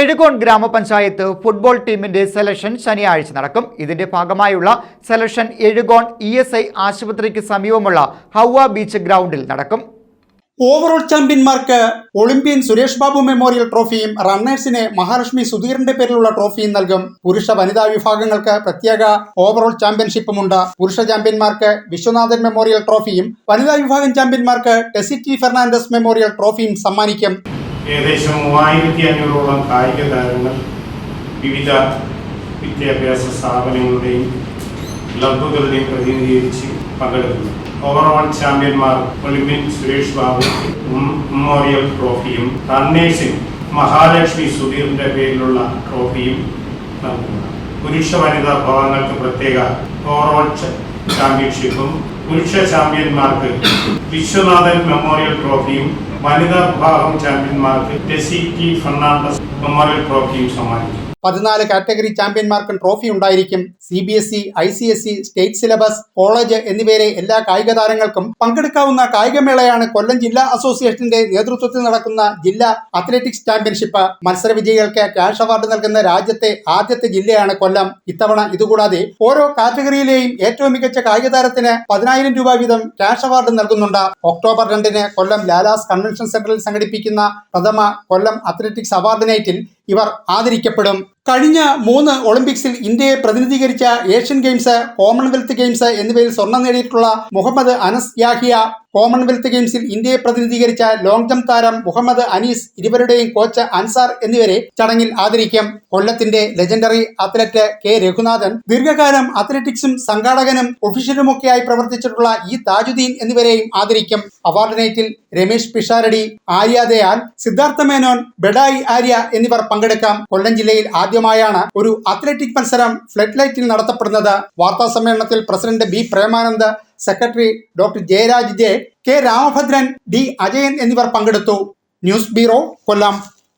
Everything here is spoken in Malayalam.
എഴുകോൺ ഗ്രാമപഞ്ചായത്ത് ഫുട്ബോൾ ടീമിന്റെ സെലക്ഷൻ ശനിയാഴ്ച നടക്കും. ഇതിന്റെ ഭാഗമായുള്ള selection Ezhukone E S I ആശുപത്രിക്ക് സമീപമുള്ള ഹൗവ ബീച്ച് ഗ്രൗണ്ടിൽ നടക്കും. ഓവറോൾ ചാമ്പ്യന്മാർക്ക് ഒളിമ്പ്യൻ സുരേഷ് ബാബു മെമ്മോറിയൽ ട്രോഫിയും റണ്ണേഴ്സിന് മഹാലക്ഷ്മി സുധീറിന്റെ പേരിലുള്ള ട്രോഫിയും നൽകും. പുരുഷ വനിതാ വിഭാഗങ്ങൾക്ക് പ്രത്യേക ഓവറോൾ ചാമ്പ്യൻഷിപ്പും ഉണ്ട് പുരുഷ ചാമ്പ്യന്മാർക്ക് വിശ്വനാഥൻ മെമ്മോറിയൽ ട്രോഫിയും വനിതാ വിഭാഗം ചാമ്പ്യന്മാർക്ക് ടെസിറ്റി ഫെർണാണ്ടസ് മെമ്മോറിയൽ ട്രോഫിയും സമ്മാനിക്കും. ഏകദേശം മൂവായിരത്തി അഞ്ഞൂറോളം കായിക താരങ്ങൾ വിവിധ വിദ്യാഭ്യാസ സ്ഥാപനങ്ങളുടെയും ക്ലബുകളുടെയും പ്രതിനിധീകരിച്ച് പങ്കെടുക്കുന്നു. ഓവറോൾ ചാമ്പ്യന്മാർ ഒളിമ്പ്യൻ സുരേഷ് ബാബു മെമ്മോറിയൽ ട്രോഫിയും റണ്ണേഴ്സിന് മഹാലക്ഷ്മി സുധീറിന്റെ പേരിലുള്ള ട്രോഫിയും നൽകുന്നു. പുരുഷ വനിതാ ഭവനങ്ങൾക്ക് പ്രത്യേക ഓവറോൾ ചാമ്പ്യൻഷിപ്പും പുരുഷ ചാമ്പ്യന്മാർക്ക് വിശ്വനാഥൻ മെമ്മോറിയൽ ട്രോഫിയും വനിതാ വിഭാഗം ചാമ്പ്യന്മാർക്ക് ടെസി ടി ഫെർണാണ്ടസ് മെമ്മോറിയൽ ട്രോഫിയും സമ്മാനിച്ചു പതിനാല് കാറ്റഗറി ചാമ്പ്യന്മാർക്കും ട്രോഫി ഉണ്ടായിരിക്കും. C B S E I C S E state syllabus college എന്നിവയിലെ എല്ലാ കായിക താരങ്ങൾക്കും പങ്കെടുക്കാവുന്ന കായികമേളയാണ് കൊല്ലം ജില്ലാ അസോസിയേഷന്റെ നേതൃത്വത്തിൽ നടക്കുന്ന ജില്ലാ അത്ലറ്റിക്സ് ചാമ്പ്യൻഷിപ്പ് മത്സര വിജയികൾക്ക് ക്യാഷ് അവാർഡ് നൽകുന്ന രാജ്യത്തെ ആദ്യത്തെ ജില്ലയാണ് കൊല്ലം. ഇത്തവണ ഇതുകൂടാതെ ഓരോ കാറ്റഗറിയിലെയും ഏറ്റവും മികച്ച കായിക താരത്തിന് പതിനായിരം രൂപ വീതം ക്യാഷ് അവാർഡ് നൽകുന്നുണ്ട്. ഒക്ടോബർ രണ്ടിന് കൊല്ലം ലാലാസ് കൺവെൻഷൻ സെന്ററിൽ സംഘടിപ്പിക്കുന്ന പ്രഥമ കൊല്ലം അത്ലറ്റിക്സ് അവാർഡ് നൈറ്റിൽ ഇവർ ആദരിക്കപ്പെടും. കഴിഞ്ഞ മൂന്ന് ഒളിമ്പിക്സിൽ ഇന്ത്യയെ പ്രതിനിധീകരിച്ച ഏഷ്യൻ ഗെയിംസ് കോമൺവെൽത്ത് ഗെയിംസ് എന്നിവയിൽ സ്വർണം നേടിയിട്ടുള്ള മുഹമ്മദ് അനസ് യാഹിയ കോമൺവെൽത്ത് ഗെയിംസിൽ ഇന്ത്യയെ പ്രതിനിധീകരിച്ച ലോങ് ജംപ് താരം മുഹമ്മദ് അനീസ് ഇരുവരുടെയും കോച്ച് അൻസാർ എന്നിവരെ ചടങ്ങിൽ ആദരിക്കും. കൊല്ലത്തിന്റെ ലെജൻഡറി അത്ലറ്റ് കെ രഘുനാഥൻ ദീർഘകാലം അത്ലറ്റിക്സും സംഘാടകനും ഒഫീഷ്യലുമൊക്കെയായി പ്രവർത്തിച്ചിട്ടുള്ള ഇ താജുദ്ദീൻ എന്നിവരെയും ആദരിക്കും. അവാർഡ് നൈറ്റിൽ രമേശ് പിഷാരടി ആര്യ ദയാൽ സിദ്ധാർത്ഥ മേനോൻ ബെഡായി ആര്യ എന്നിവർ പങ്കെടുക്കാം. കൊല്ലം ജില്ലയിൽ ആദ്യമായാണ് ഒരു അത്ലറ്റിക് മത്സരം ഫ്ലഡ് ലൈറ്റിൽ നടത്തപ്പെടുന്നത്. വാർത്താ സമ്മേളനത്തിൽ president B Premanand secretary doctor Jayaraj J K Ramabhadran D Ajayan എന്നിവർ പങ്കെടുത്തു. News bureau Kollam.